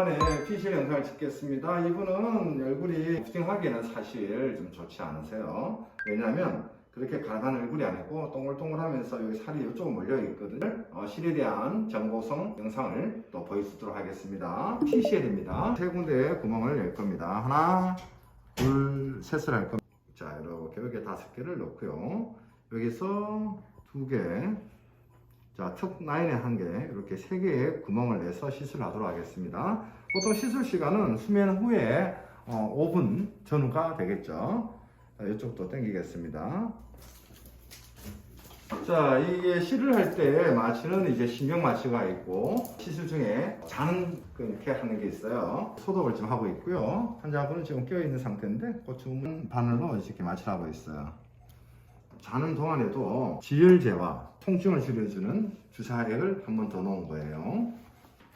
오랜만에 피실 영상을 찍겠습니다. 이분은 얼굴이 부팅하기에는 사실 좀 좋지 않으세요. 왜냐하면 그렇게 가난 얼굴이 아니고 동글동글하면서 여기 살이 이쪽으로 몰려 있거든요. 어, 실에 대한 정보성 영상을 또 보여주도록 하겠습니다. 피시엘입니다. 세 군데 구멍을 낼 겁니다. 하나, 둘, 셋을 할 겁니다. 자, 이렇게 여기 다섯 개를 넣고요. 여기서 두 개, 자, 턱 라인에 한 개, 이렇게 세 개의 구멍을 내서 시술하도록 하겠습니다. 보통 시술 시간은 수면 후에 어, 5분 전후가 되겠죠. 자, 이쪽도 당기겠습니다. 자, 이게 실을 할때 마취는 이제 신경 마취가 있고 시술 중에 자는 이렇게 하는 게 있어요. 소독을 좀 하고 있고요. 환자분은 지금 깨어 있는 상태인데 고추문 바늘로 이렇게 마취를 하고 있어요. 자는 동안에도 지혈제와 통증을 줄여주는 주사액을 한 번 더 넣은 거예요.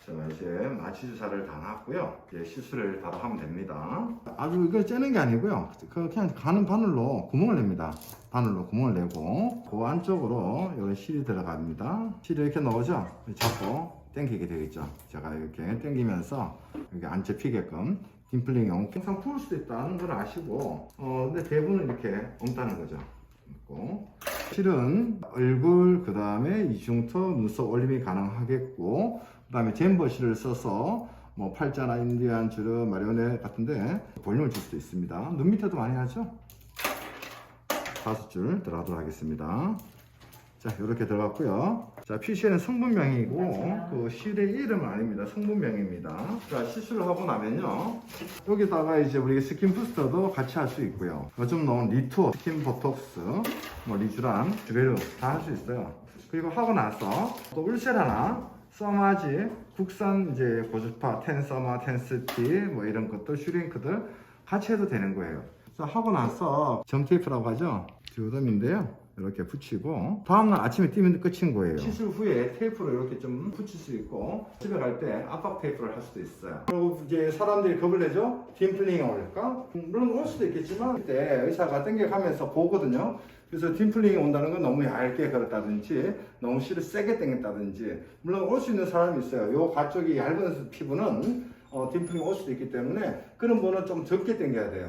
자, 이제 마취 주사를 다 놨고요. 이제 시술을 바로 하면 됩니다. 아주 이걸 째는 게 아니고요. 그 그냥 가는 바늘로 구멍을 냅니다. 바늘로 구멍을 내고 그 안쪽으로 여기 실이 들어갑니다. 실이 이렇게 넣으죠. 잡고 당기게 되겠죠. 제가 이렇게 당기면서 여기 안 접히게끔 딤플링 용 항상 풀 수도 있다는 걸 아시고 어 근데 대부분 이렇게 엉따는 거죠. 있고. 실은 얼굴 그 다음에 이중턱 눈썹 올림이 가능하겠고 그 다음에 잼버실을 써서 뭐 팔자나 인디안 주름 마리오네 같은데 볼륨을 줄 수도 있습니다. 눈 밑에도 많이 하죠? 다섯 줄 들어가도록 하겠습니다 자 이렇게 들어갔고요. 자 PC는 성분명이고 그 실의 이름은 아닙니다. 성분명입니다. 자 시술을 하고 나면요. 여기다가 이제 우리 스킨 부스터도 같이 할 수 있고요. 요즘 나온 리투어 스킨 보톡스 뭐 리쥬란 주베르 다 할 수 있어요. 그리고 하고 나서 또 울세라나 써마지 국산 이제 고주파 텐서마 텐스티 뭐 이런 것들 슈링크들 같이 해도 되는 거예요. 자 하고 나서 점테이프라고 하죠? 듀덤인데요 이렇게 붙이고 다음날 아침에 뛰면 끝인 거예요. 시술 후에 테이프로 이렇게 좀 붙일 수 있고 집에 갈 때 압박 테이프를 할 수도 있어요. 그리고 이제 사람들이 겁을 내죠? 딤플링이 올까? 물론 올 수도 있겠지만 그때 의사가 땡겨가면서 보거든요. 그래서 딤플링이 온다는 건 너무 얇게 걸었다든지 너무 실을 세게 당겼다든지 물론 올 수 있는 사람이 있어요. 요 가쪽이 얇은 피부는 어, 딤플링이 올 수도 있기 때문에 그런 분은 좀 적게 당겨야 돼요